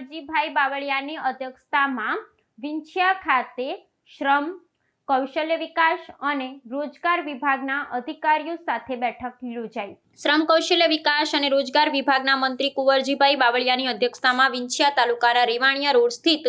કુંવરજીભાઈ બાવળિયાની અધ્યક્ષતામાં વિંછિયા ખાતે શ્રમ કૌશલ્ય વિકાસ અને રોજગાર વિભાગના અધિકારીઓ સાથે બેઠક યોજાઈ. શ્રમ કૌશલ્ય વિકાસ અને રોજગાર વિભાગના મંત્રી કુંવરજીભાઈ બાવળિયાની અધ્યક્ષતામાં વિંછિયા તાલુકાના રેવાણિયા રોડ સ્થિત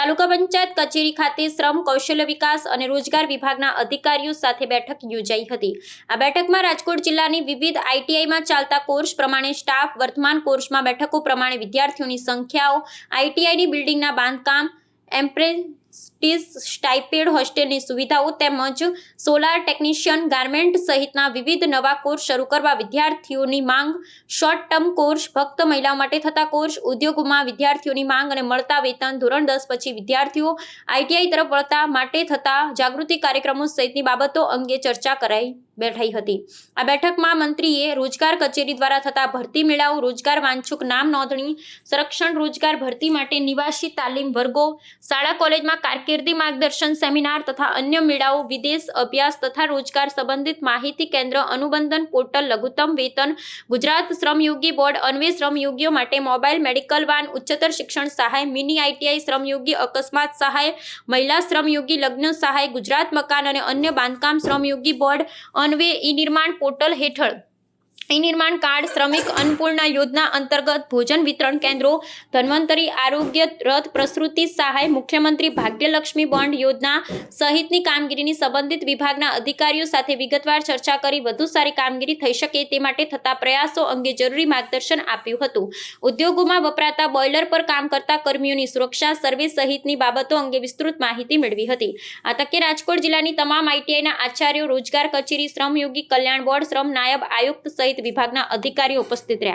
તાલુકા પંચાયત કચેરી ખાતે શ્રમ કૌશલ્ય વિકાસ અને રોજગાર વિભાગના અધિકારીઓ સાથે બેઠક યોજાઈ હતી. આ બેઠકમાં રાજકોટ જિલ્લાની વિવિધ આઈટીઆઈમાં ચાલતા કોર્સ પ્રમાણે સ્ટાફ, વર્તમાન કોર્સમાં બેઠકો પ્રમાણે વિદ્યાર્થીઓની સંખ્યાઓ આઈટીઆઈની બિલ્ડિંગના બાંધકામ એમ્પ્રેન્ટિસ સ્ટાઇપેડ હોસ્ટેલની સુવિધાઓ તેમજ સોલાર ટેકનિશિયન ગાર્મેન્ટ સહિતના વિવિધ નવા કોર્સ શરૂ કરવા વિદ્યાર્થીઓની માંગ શોર્ટ ટર્મ કોર્સ ફક્ત મહિલાઓ માટે થતા કોર્સ, ઉદ્યોગોમાં વિદ્યાર્થીઓની માંગ અને મળતા વેતન, ધોરણ દસ પછી વિદ્યાર્થીઓ આઈટીઆઈ તરફ વળતા માટે થતા જાગૃતિ કાર્યક્રમો સહિતની બાબતો અંગે ચર્ચા કરાઈ બેઠાઈ હતી. આ બેઠકમાં મંત્રીએ રોજગાર કચેરી દ્વારા થતા ભરતી મેળાઓ, રોજગાર વાંછુક નામ નોંધણી, સંરક્ષણ રોજગાર ભરતી માટે નિવાસી તાલીમ વર્ગો, શાળા કોલેજમાં કારકિર્દી માર્ગદર્શન સેમિનાર તથા અન્ય મેળાઓ, વિદેશ અભ્યાસ તથા રોજગાર સંબંધિત માહિતી કેન્દ્ર, અનુબંધન પોર્ટલ, લઘુત્તમ વેતન, ગુજરાત શ્રમયોગી બોર્ડ અન્વે શ્રમયોગીઓ માટે મોબાઈલ, મેડિકલ વાન, ઉચ્ચતર શિક્ષણ સહાય, મિની આઈટીઆઈ શ્રમયોગી અકસ્માત સહાય, મહિલા શ્રમયોગી લગ્ન સહાય, ગુજરાત મકાન અને અન્ય બાંધકામ શ્રમયોગી બોર્ડ, અન્વે ઈ નિર્માણ પોર્ટલ હેઠળ નિર્માણ કાર્ડ, શ્રમિક અન્નપૂર્ણા યોજના અંતર્ગત ભોજન વિતરણ કેન્દ્રો, ધન્વંતરી આરોગ્ય રથ પ્રસૃતિ સહાય, મુખ્યમંત્રી ભાગ્યલક્ષ્મી બોન્ડ યોજના સહિતની કામગીરીની સંબંધિત વિભાગના અધિકારીઓ સાથે વિગતવાર ચર્ચા કરી વધુ સારી કામગીરી થઈ શકે તે માટે થતા પ્રયાસો અંગે જરૂરી માર્ગદર્શન આપ્યું હતું. ઉદ્યોગોમાં વપરાતા બોઇલર પર કામ કરતા કર્મીઓની સુરક્ષા, સર્વે સહિતની બાબતો અંગે વિસ્તૃત માહિતી મેળવી હતી. આ તકે રાજકોટ જિલ્લાની તમામ આઈટીઆઈના આચાર્યો, રોજગાર કચેરી શ્રમયોગી કલ્યાણ બોર્ડ, શ્રમ નાયબ આયુક્ત સહિત વિભાગના અધિકારીઓ ઉપસ્થિત રહ્યા.